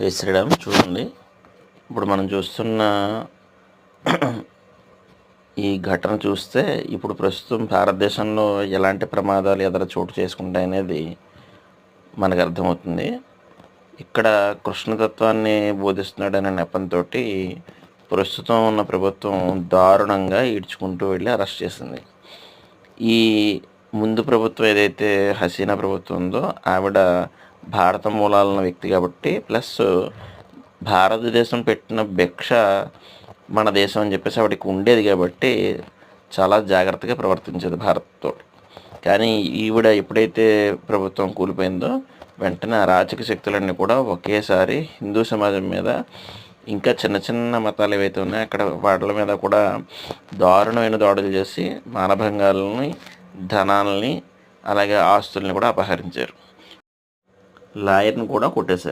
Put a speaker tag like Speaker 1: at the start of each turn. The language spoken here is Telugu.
Speaker 1: జై శ్రీరామ్ చూడండి. ఇప్పుడు మనం చూస్తున్న ఈ ఘటన చూస్తే ఇప్పుడు ప్రస్తుతం భారతదేశంలో ఎలాంటి ప్రమాదాలు ఎదర చోటు చేసుకుంటాయనేది మనకు అర్థమవుతుంది. ఇక్కడ కృష్ణతత్వాన్ని బోధిస్తున్నాడనే నెపంతో ప్రస్తుతం ఉన్న ప్రభుత్వం దారుణంగా ఈడ్చుకుంటూ వెళ్ళి అరెస్ట్ చేసింది. ఈ ముందు ప్రభుత్వం ఏదైతే హసీనా ప్రభుత్వం ఉందో ఆవిడ భారత మూలాలను వ్యక్తి కాబట్టి ప్లస్ భారతదేశం పెట్టిన భిక్ష మన దేశం అని చెప్పేసి ఆవిడకి ఉండేది కాబట్టి చాలా జాగ్రత్తగా ప్రవర్తించేది భారత్తో. కానీ ఈవిడ ఎప్పుడైతే ప్రభుత్వం కూలిపోయిందో వెంటనే అరాచక శక్తులన్నీ కూడా ఒకేసారి హిందూ సమాజం మీద ఇంకా చిన్న చిన్న మతాలు ఏవైతే ఉన్నాయో అక్కడ వాటి మీద కూడా దారుణమైన దాడులు చేసి మానభంగాలని ధనాలని అలాగే ఆస్తుల్ని కూడా అపహరించారు. లాయర్ని కూడా కొట్టేశారు.